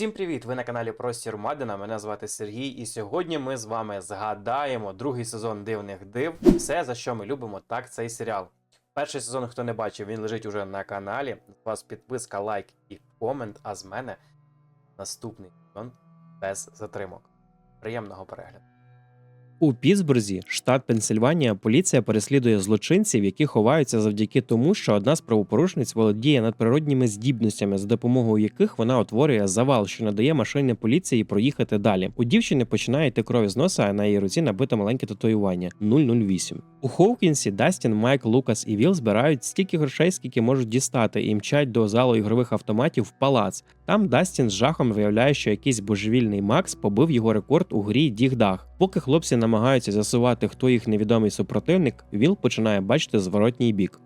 Всім привіт! Ви на каналі Простір Мадина. Мене звати Сергій, і сьогодні ми з вами згадаємо другий сезон дивних див. Все за що ми любимо, так цей серіал. Перший сезон, хто не бачив, він лежить уже на каналі. З вас підписка, лайк і комент. А з мене наступний сезон без затримок. Приємного перегляду. У Пітсбурзі, штат Пенсильванія, поліція переслідує злочинців, які ховаються завдяки тому, що одна з правопорушниць володіє надприродніми здібностями, за допомогою яких вона утворює завал, що надає машині поліції проїхати далі. У дівчини починає йти кров із носа, а на її руці набите маленьке татуювання 008. У Хоукінсі Дастін, Майк, Лукас і Віл збирають стільки грошей, скільки можуть дістати, і мчать до залу ігрових автоматів в палац. Там Дастін з жахом виявляє, що якийсь божевільний Макс побив його рекорд у грі Дігдах. Поки хлопці намагаються з'ясувати, хто їх невідомий супротивник, Віл починає бачити зворотній бік.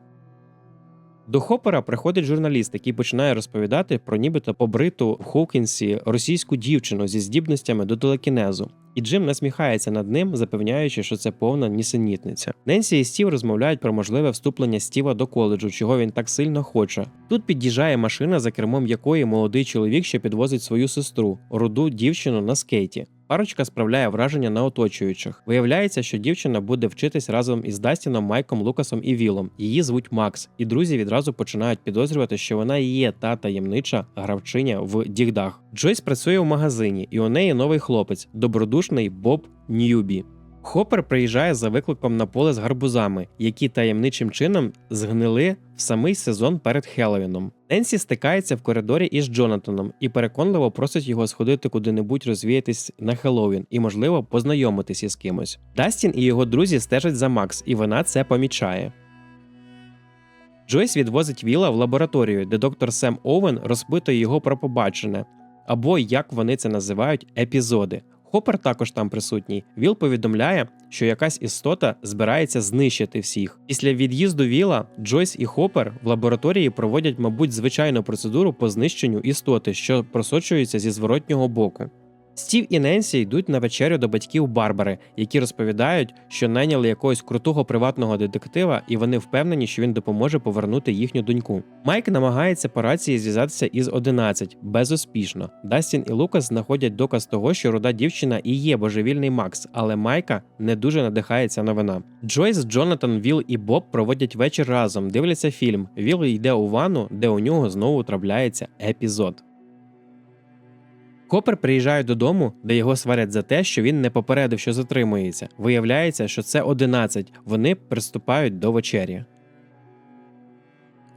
До Хопера приходить журналіст, який починає розповідати про нібито побриту в Хоукінсі російську дівчину зі здібностями до телекінезу. І Джим насміхається над ним, запевняючи, що це повна нісенітниця. Ненсі і Стів розмовляють про можливе вступлення Стіва до коледжу, чого він так сильно хоче. Тут під'їжджає машина, за кермом якої молодий чоловік, що підвозить свою сестру, руду дівчину на скейті. Парочка справляє враження на оточуючих. Виявляється, що дівчина буде вчитись разом із Дастіном, Майком, Лукасом і Вілом. Її звуть Макс, і друзі відразу починають підозрювати, що вона і є та таємнича гравчиня в дігдах. Джойс працює в магазині, і у неї новий хлопець добродушний Боб Ньюбі. Хопер приїжджає за викликом на поле з гарбузами, які таємничим чином згнили в самий сезон перед Хеллоуіном. Ненсі стикається в коридорі із Джонатаном і переконливо просить його сходити куди-небудь розвіятись на Хеллоуін і, можливо, познайомитись із кимось. Дастін і його друзі стежать за Макс, і вона це помічає. Джойс відвозить Віла в лабораторію, де доктор Сем Овен розпитує його про побачене, або як вони це називають, епізоди. Хопер також там присутній. Віл повідомляє, що якась істота збирається знищити всіх. Після від'їзду Віла Джойс і Хопер в лабораторії проводять, мабуть, звичайну процедуру по знищенню істоти, що просочується зі зворотнього боку. Стів і Ненсі йдуть на вечерю до батьків Барбари, які розповідають, що найняли якогось крутого приватного детектива, і вони впевнені, що він допоможе повернути їхню доньку. Майк намагається по рації зв'язатися із 11, безуспішно. Дастін і Лукас знаходять доказ того, що руда дівчина і є божевільний Макс, але Майка не дуже надихає ця новина. Джойс, Джонатан, Віл і Боб проводять вечір разом, дивляться фільм. Віл йде у ванну, де у нього знову трапляється епізод. Хопер приїжджає додому, де його сварять за те, що він не попередив, що затримується. Виявляється, що це 11. Вони приступають до вечері.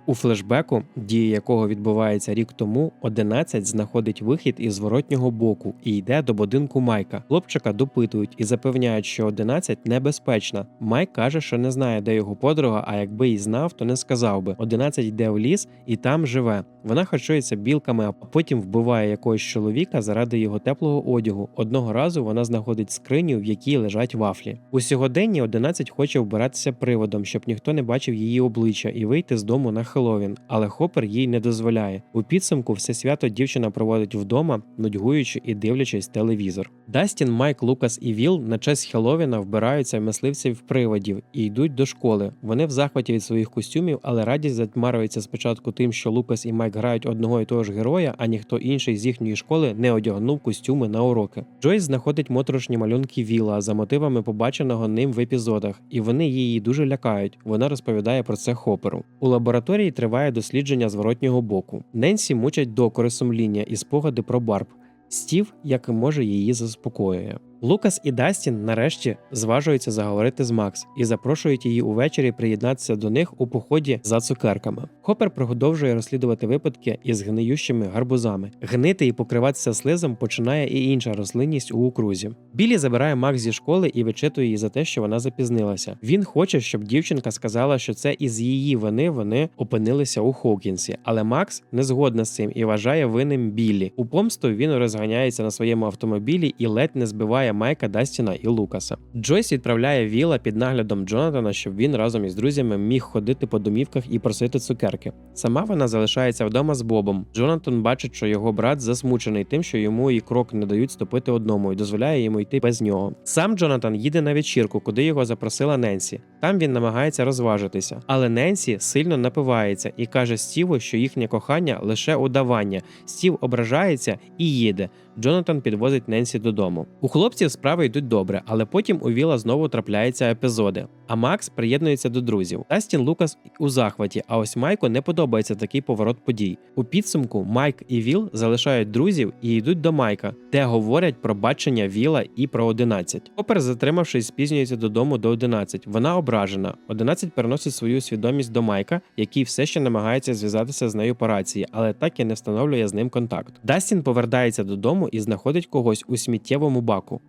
У флешбеку, дія якого відбувається рік тому, 11 знаходить вихід із зворотнього боку і йде до будинку Майка. Хлопчика допитують і запевняють, що 11 небезпечна. Майк каже, що не знає, де його подруга, а якби й знав, то не сказав би. 11 йде в ліс і там живе. Вона харчується білками, а потім вбиває якогось чоловіка заради його теплого одягу. Одного разу вона знаходить скриню, в якій лежать вафлі. У сьогоденні 11 хоче вбиратися приводом, щоб ніхто не бачив її обличчя і вийти з дому на Хеллоуін, але Хопер їй не дозволяє. У підсумку все свято дівчина проводить вдома, нудьгуючи і дивлячись телевізор. Дастін, Майк, Лукас і Віл на честь Хеллоуіна вбираються мисливців приводів і йдуть до школи. Вони в захваті від своїх костюмів, але радість затьмарюється спочатку тим, що Лукас і Майк грають одного і того ж героя, а ніхто інший з їхньої школи не одягнув костюми на уроки. Джойс знаходить моторошні малюнки Віла за мотивами побаченого ним в епізодах, і вони її дуже лякають. Вона розповідає про це Хоперу. У лабораторії триває дослідження зворотнього боку. Ненсі мучать докори сумління і спогади про Барб. Стів, як і може, її заспокоює. Лукас і Дастін нарешті зважуються заговорити з Макс і запрошують її увечері приєднатися до них у поході за цукерками. Хопер продовжує розслідувати випадки із гниющими гарбузами. Гнити і покриватися слизом починає і інша рослинність у окрузі. Білі забирає Макс зі школи і вичитує її за те, що вона запізнилася. Він хоче, щоб дівчинка сказала, що це із її вини вони опинилися у Хоукінсі, але Макс не згодна з цим і вважає винним Біллі. У помсту він розганяється на своєму автомобілі і ледь не збиває Майка, Дастіна і Лукаса. Джойс відправляє Віла під наглядом Джонатана, щоб він разом із друзями міг ходити по домівках і просити цукерки. Сама вона залишається вдома з Бобом. Джонатан бачить, що його брат засмучений тим, що йому і крок не дають ступити одному, і дозволяє йому йти без нього. Сам Джонатан їде на вечірку, куди його запросила Ненсі. Там він намагається розважитися, але Ненсі сильно напивається і каже Стіву, що їхнє кохання лише удавання. Стів ображається і їде. Джонатан підвозить Ненсі додому. У хлопців справи йдуть добре, але потім у Віла знову трапляються епізоди. А Макс приєднується до друзів. Дастін Лукас у захваті, а ось Майку не подобається такий поворот подій. У підсумку Майк і Віл залишають друзів і йдуть до Майка, де говорять про бачення Віла і про 11. Хопер, затримавшись, спізнюється додому до 11. Вона ображена. 11 переносить свою свідомість до Майка, який все ще намагається зв'язатися з нею по рації, але так і не встановлює з ним контакт. Дастін повертається додому і знаходить когось у сміттєвому баку.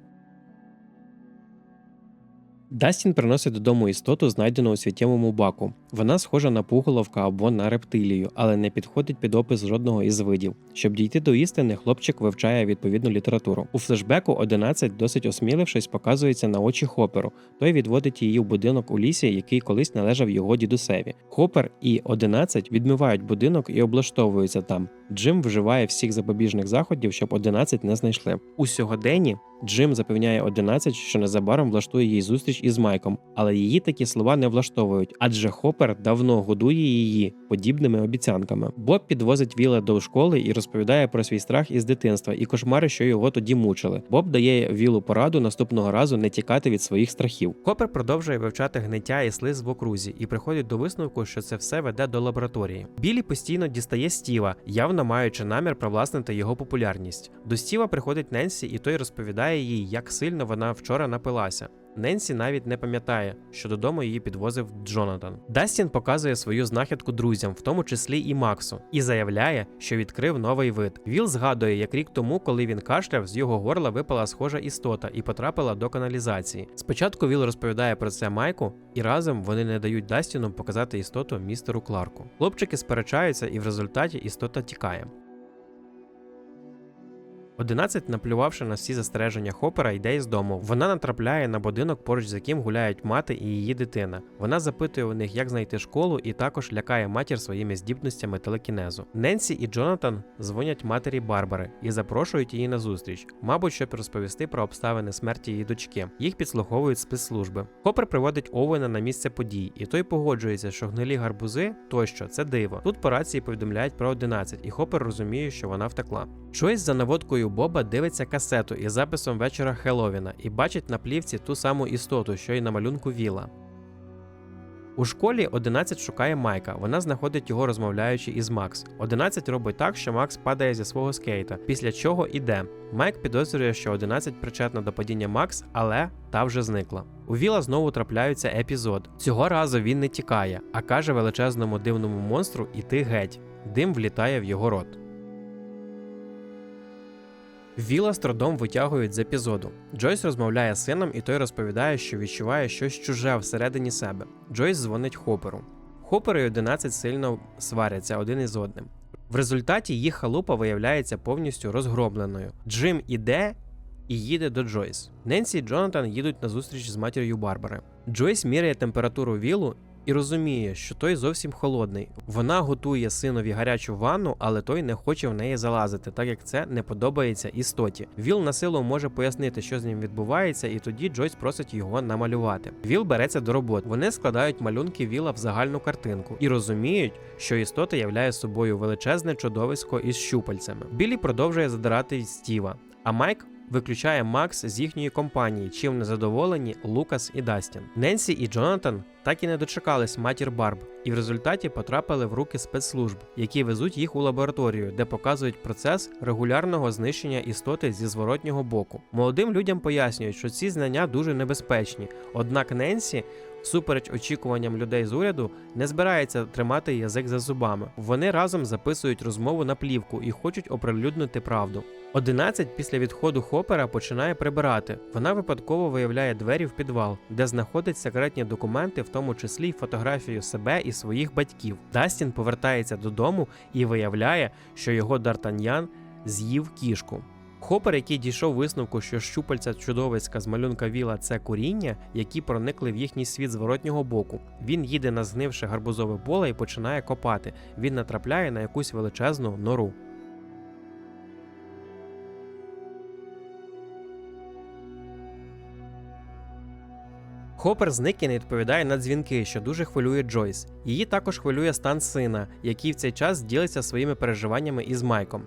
Дастін приносить додому істоту, знайдену у світєвому баку. Вона схожа на пуголовка або на рептилію, але не підходить під опис жодного із видів. Щоб дійти до істини, хлопчик вивчає відповідну літературу. У флешбеку 11, досить осмілившись, показується на очі Хоперу. Той відводить її в будинок у лісі, який колись належав його дідусеві. Хопер і 11 відмивають будинок і облаштовуються там. Джим вживає всіх запобіжних заходів, щоб 11 не знайшли. У сьогоденні Джим запевняє 11, що незабаром влаштує їй зустріч із Майком, але її такі слова не влаштовують, адже Хопер давно годує її подібними обіцянками. Боб підвозить Віла до школи і розповідає про свій страх із дитинства і кошмари, що його тоді мучили. Боб дає Вілу пораду наступного разу не тікати від своїх страхів. Хопер продовжує вивчати гниття і слиз в окрузі і приходить до висновку, що це все веде до лабораторії. Білі постійно дістає Стіва, явно маючи намір привласнити його популярність. До Стіва приходить Ненсі, і той розповідає їй, як сильно вона вчора напилася. Ненсі навіть не пам'ятає, що додому її підвозив Джонатан. Дастін показує свою знахідку друзям, в тому числі і Максу, і заявляє, що відкрив новий вид. Віл згадує, як рік тому, коли він кашляв, з його горла випала схожа істота і потрапила до каналізації. Спочатку Віл розповідає про це Майку, і разом вони не дають Дастіну показати істоту містеру Кларку. Хлопчики сперечаються, і в результаті істота тікає. 11, наплювавши на всі застереження Хопера, йде із дому. Вона натрапляє на будинок, поруч з яким гуляють мати і її дитина. Вона запитує у них, як знайти школу, і також лякає матір своїми здібностями телекінезу. Ненсі і Джонатан дзвонять матері Барбари і запрошують її на зустріч, мабуть, щоб розповісти про обставини смерті її дочки. Їх підслуховують спецслужби. Хопер приводить Овена на місце подій, і той погоджується, що гнилі гарбузи тощо це диво. Тут по рації повідомляють про 11, і Хопер розуміє, що вона втекла. Щось за наводкою Боба дивиться касету із записом вечора Хелловіна і бачить на плівці ту саму істоту, що й на малюнку Віла. У школі 11 шукає Майка. Вона знаходить його розмовляючи із Макс. 11 робить так, що Макс падає зі свого скейта, після чого іде. Майк підозрює, що 11 причетна до падіння Макс, але та вже зникла. У Віла знову трапляється епізод. Цього разу він не тікає, а каже величезному дивному монстру іти геть. Дим влітає в його рот. Віла з трудом витягують з епізоду. Джойс розмовляє з сином, і той розповідає, що відчуває щось чуже всередині себе. Джойс дзвонить Хоперу. Хопер і 11 сильно сваряться один із одним. В результаті їх халупа виявляється повністю розгробленою. Джим іде і їде до Джойс. Ненсі і Джонатан їдуть на зустріч з матір'ю Барбари. Джойс міряє температуру Вілу і розуміє, що той зовсім холодний. Вона готує синові гарячу ванну, але той не хоче в неї залазити, так як це не подобається істоті. Віл на силу може пояснити, що з ним відбувається, і тоді Джойс просить його намалювати. Віл береться до роботи. Вони складають малюнки Віла в загальну картинку і розуміють, що істота являє собою величезне чудовисько із щупальцями. Білі продовжує задирати Стіва, а Майк виключає Макс з їхньої компанії, чим незадоволені Лукас і Дастін. Ненсі і Джонатан так і не дочекались матір Барб, і в результаті потрапили в руки спецслужб, які везуть їх у лабораторію, де показують процес регулярного знищення істоти зі зворотнього боку. Молодим людям пояснюють, що ці знання дуже небезпечні. Однак Ненсі, всупереч очікуванням людей з уряду, не збирається тримати язик за зубами. Вони разом записують розмову на плівку і хочуть оприлюднити правду. 11 після відходу Хопера починає прибирати. Вона випадково виявляє двері в підвал, де знаходить секретні документи, в тому числі й фотографію себе і своїх батьків. Дастін повертається додому і виявляє, що його Дартаньян з'їв кішку. Хопер, який дійшов висновку, що щупальця чудовиська з малюнка Віла це коріння, які проникли в їхній світ зворотнього боку. Він їде на знивше гарбузове поле і починає копати. Він натрапляє на якусь величезну нору. Хопер зник і не відповідає на дзвінки, що дуже хвилює Джойс. Її також хвилює стан сина, який в цей час ділиться своїми переживаннями із Майком.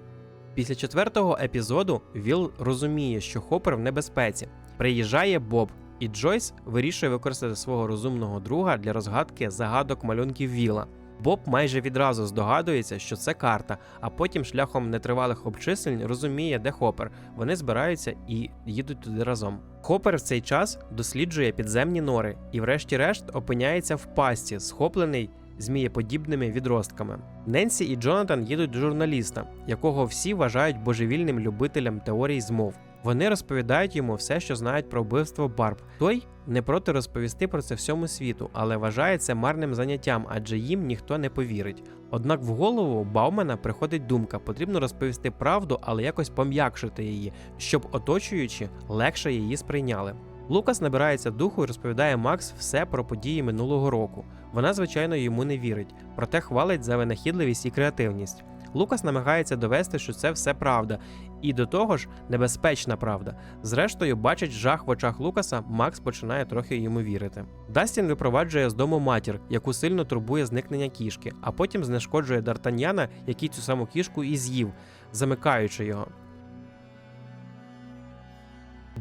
Після четвертого епізоду Віл розуміє, що Хопер в небезпеці. Приїжджає Боб, і Джойс вирішує використати свого розумного друга для розгадки загадок малюнків Віла. Боб майже відразу здогадується, що це карта, а потім шляхом нетривалих обчислень розуміє, де Хопер. Вони збираються і їдуть туди разом. Хопер в цей час досліджує підземні нори і, врешті-решт, опиняється в пасті, схоплений змієподібними відростками. Ненсі і Джонатан їдуть до журналіста, якого всі вважають божевільним любителем теорій змов. Вони розповідають йому все, що знають про вбивство Барб. Той не проти розповісти про це всьому світу, але вважає це марним заняттям, адже їм ніхто не повірить. Однак в голову Баумана приходить думка: потрібно розповісти правду, але якось пом'якшити її, щоб оточуючі легше її сприйняли. Лукас набирається духу і розповідає Макс все про події минулого року. Вона, звичайно, йому не вірить, проте хвалить за винахідливість і креативність. Лукас намагається довести, що це все правда, і до того ж небезпечна правда. Зрештою, бачить жах в очах Лукаса, Макс починає трохи йому вірити. Дастін випроваджує з дому матір, яку сильно турбує зникнення кішки, а потім знешкоджує Дартаньяна, який цю саму кішку і з'їв, замикаючи його.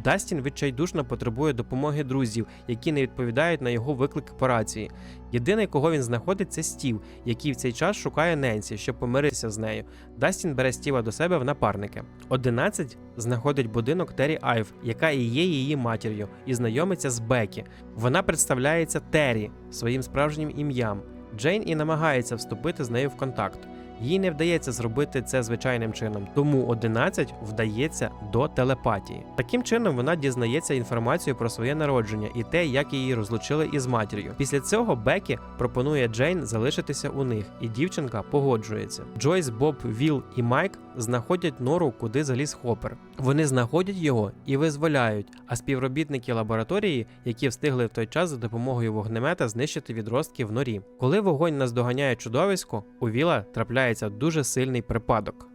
Дастін відчайдушно потребує допомоги друзів, які не відповідають на його виклик по рації. Єдиний, кого він знаходить, це Стів, який в цей час шукає Ненсі, щоб помиритися з нею. Дастін бере Стіва до себе в напарники. 11 знаходить будинок Террі Айв, яка і є її матір'ю, і знайомиться з Бекі. Вона представляється Террі своїм справжнім ім'ям. Джейн і намагається вступити з нею в контакт. Їй не вдається зробити це звичайним чином, тому 11 вдається до телепатії. Таким чином вона дізнається інформацію про своє народження і те, як її розлучили із матір'ю. Після цього Бекі пропонує Джейн залишитися у них, і дівчинка погоджується. Джойс, Боб, Віл і Майк знаходять нору, куди заліз Хопер. Вони знаходять його і визволяють. А співробітники лабораторії, які встигли в той час за допомогою вогнемета знищити відростки в норі. Коли вогонь наздоганяє чудовисько, у Віла трапляється дуже сильний припадок.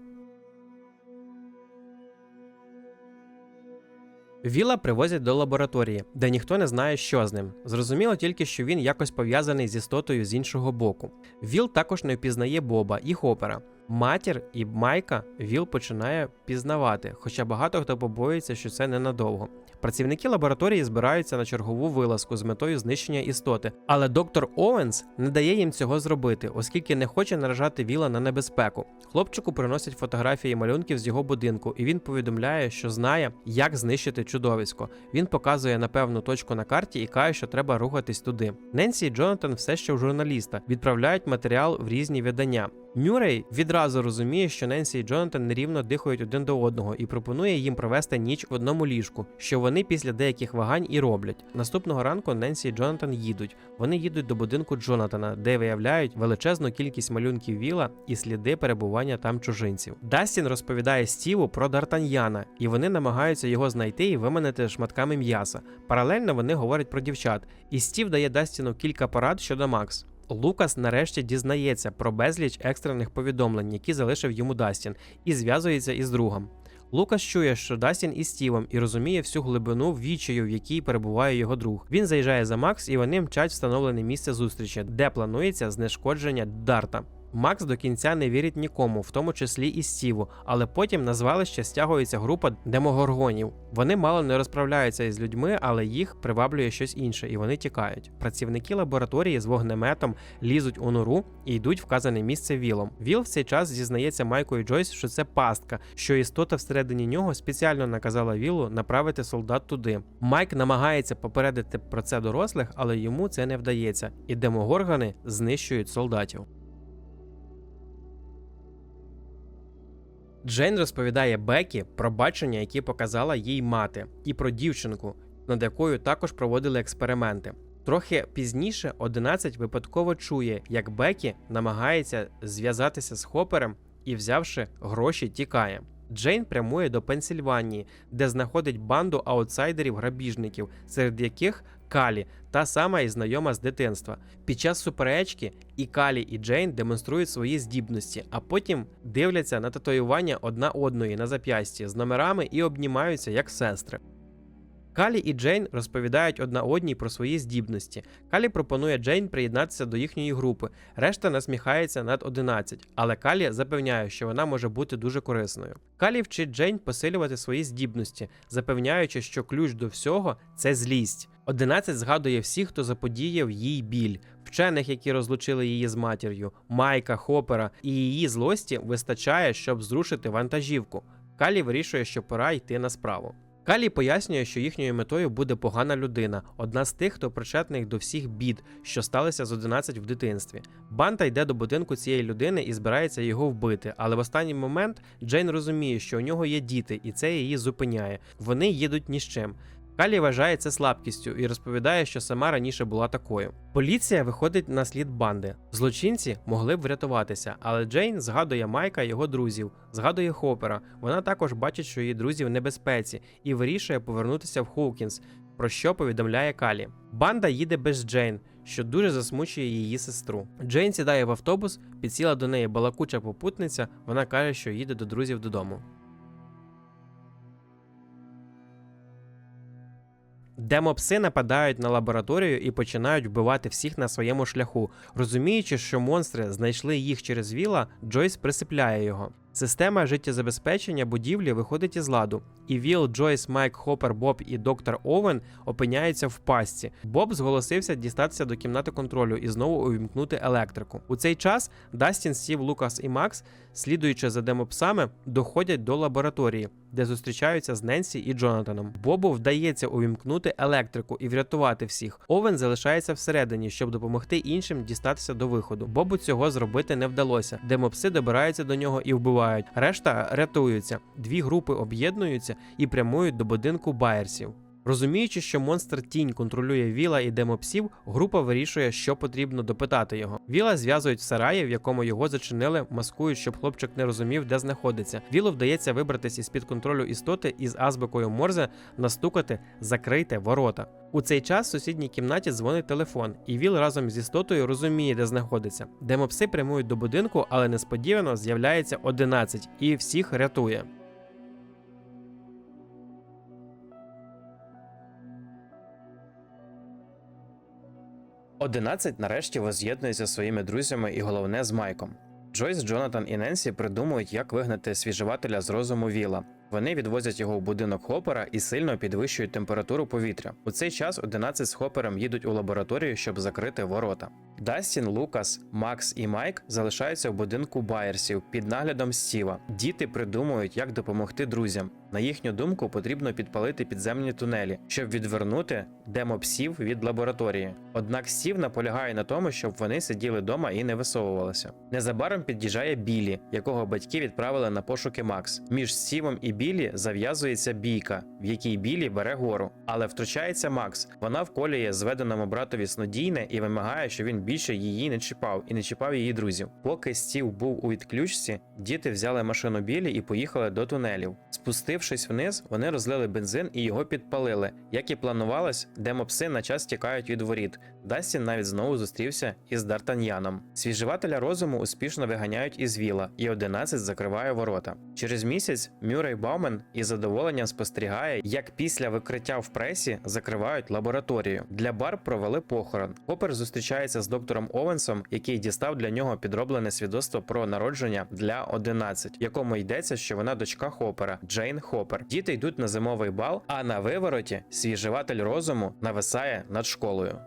Віла привозять до лабораторії, де ніхто не знає, що з ним. Зрозуміло тільки, що він якось пов'язаний з істотою з іншого боку. Віл також не впізнає Боба і Хопера. Матір і Майка Віл починає пізнавати, хоча багато хто побоюється, що це ненадовго. Працівники лабораторії збираються на чергову вилазку з метою знищення істоти, але доктор Оуенс не дає їм цього зробити, оскільки не хоче наражати Віла на небезпеку. Хлопчику приносять фотографії малюнків з його будинку, і він повідомляє, що знає, як знищити чудовисько. Він показує на певну точку на карті і каже, що треба рухатись туди. Ненсі і Джонатан все ще в журналіста відправляють матеріал в різні видання. Мюррей відразу розуміє, що Ненсі і Джонатан нерівно дихають один до одного і пропонує їм провести ніч в одному ліжку, що вони після деяких вагань і роблять. Наступного ранку Ненсі і Джонатан їдуть. Вони їдуть до будинку Джонатана, де виявляють величезну кількість малюнків Віла і сліди перебування там чужинців. Дастін розповідає Стіву про Дартаньяна, і вони намагаються його знайти і виманити шматками м'яса. Паралельно вони говорять про дівчат, і Стів дає Дастіну кілька порад щодо Макс. Лукас нарешті дізнається про безліч екстрених повідомлень, які залишив йому Дастін, і зв'язується із другом. Лукас чує, що Дастін із Стівом і розуміє всю глибину вічею, в якій перебуває його друг. Він заїжджає за Макс, і вони мчать встановлене місце зустрічі, де планується знешкодження Дарта. Макс до кінця не вірить нікому, в тому числі і Стіву, але потім на звалище стягується група демогоргонів. Вони мало не розправляються із людьми, але їх приваблює щось інше, і вони тікають. Працівники лабораторії з вогнеметом лізуть у нору і йдуть вказане місце Вілом. Віл в цей час зізнається Майку і Джойс, що це пастка, що істота всередині нього спеціально наказала Вілу направити солдат туди. Майк намагається попередити про це дорослих, але йому це не вдається, і демогоргани знищують солдатів. Джейн розповідає Бекі про бачення, які показала їй мати, і про дівчинку, над якою також проводили експерименти. Трохи пізніше 11 випадково чує, як Бекі намагається зв'язатися з Хопером і, взявши гроші, тікає. Джейн прямує до Пенсільванії, де знаходить банду аутсайдерів-грабіжників, серед яких Калі, та сама і знайома з дитинства. Під час суперечки і Калі, і Джейн демонструють свої здібності, а потім дивляться на татуювання одна одної на зап'ясті з номерами і обнімаються як сестри. Калі і Джейн розповідають одна одній про свої здібності. Калі пропонує Джейн приєднатися до їхньої групи. Решта насміхається над 11, але Калі запевняє, що вона може бути дуже корисною. Калі вчить Джейн посилювати свої здібності, запевняючи, що ключ до всього це злість. 11 згадує всіх, хто заподіяв їй біль, вчених, які розлучили її з матір'ю, Майка, Хопера, і її злості вистачає, щоб зрушити вантажівку. Калі вирішує, що пора йти на справу. Калі пояснює, що їхньою метою буде погана людина, одна з тих, хто причетний до всіх бід, що сталися з 11 в дитинстві. Банта йде до будинку цієї людини і збирається його вбити, але в останній момент Джейн розуміє, що у нього є діти, і це її зупиняє. Вони їдуть ні з чим. Калі вважає це слабкістю і розповідає, що сама раніше була такою. Поліція виходить на слід банди. Злочинці могли б врятуватися, але Джейн згадує Майка його друзів, згадує Хопера. Вона також бачить, що її друзі в небезпеці, і вирішує повернутися в Хоукінс, про що повідомляє Калі. Банда їде без Джейн, що дуже засмучує її сестру. Джейн сідає в автобус, підсіла до неї балакуча попутниця. Вона каже, що їде до друзів додому. Демопси нападають на лабораторію і починають вбивати всіх на своєму шляху. Розуміючи, що монстри знайшли їх через віла, Джойс присипляє його. Система життєзабезпечення будівлі виходить із ладу, і Віл, Джойс, Майк, Хопер, Боб і доктор Овен опиняються в пастці. Боб зголосився дістатися до кімнати контролю і знову увімкнути електрику. У цей час Дастін, Стів, Лукас і Макс, слідуючи за демопсами, доходять до лабораторії, де зустрічаються з Ненсі і Джонатаном. Бобу вдається увімкнути електрику і врятувати всіх. Овен залишається всередині, щоб допомогти іншим дістатися до виходу. Бобу цього зробити не вдалося. Демопси добираються до нього і вбивають. Решта рятуються. Дві групи об'єднуються і прямують до будинку Байерсів. Розуміючи, що монстр тінь контролює Віла і демопсів, група вирішує, що потрібно допитати його. Віла зв'язують в сараї, в якому його зачинили, маскують, щоб хлопчик не розумів, де знаходиться. Вілу вдається вибратись із під контролю істоти і з азбукою Морзе настукати закрийте ворота. У цей час в сусідній кімнаті дзвонить телефон, і Віл разом з істотою розуміє, де знаходиться. Демопси прямують до будинку, але несподівано з'являється 11 і всіх рятує. Одинадцять нарешті воз'єднується зі своїми друзями і головне з Майком. Джойс, Джонатан і Ненсі придумують, як вигнати свіжевателя з розуму Віла. Вони відвозять його в будинок Хопера і сильно підвищують температуру повітря. У цей час 11 з Хопером їдуть у лабораторію, щоб закрити ворота. Дастін, Лукас, Макс і Майк залишаються в будинку Байерсів під наглядом Стіва. Діти придумують, як допомогти друзям. На їхню думку, потрібно підпалити підземні тунелі, щоб відвернути демопсів від лабораторії. Однак Стів наполягає на тому, щоб вони сиділи вдома і не висовувалися. Незабаром під'їжджає Білі, якого батьки відправили на пошуки Макс. Між Стівом і Білі зав'язується бійка, в якій Білі бере гору. Але втручається Макс. Вона вколює зведеному братові снодійне і вимагає, щоб він більше її не чіпав і не чіпав її друзів. Поки Стів був у відключці, діти взяли машину Білі і поїхали до тунелів. Спустившись вниз, вони розлили бензин і його підпалили. Як і планувалось, демопси на час тікають від воріт. Дастін навіть знову зустрівся із Дартаньяном. Свіжевателя розуму успішно виганяють із віла, і 11 закриває ворота. Через місяць Мюррей Баумен із задоволенням спостерігає, як після викриття в пресі закривають лабораторію. Для Бар провели похорон. Хопер зустрічається з доктором Овенсом, який дістав для нього підроблене свідоцтво про народження для 11, в якому йдеться, що вона дочка Хопера Джейн Хопер. Діти йдуть на зимовий бал, а на вивороті свіжеватель розуму нависає над школою.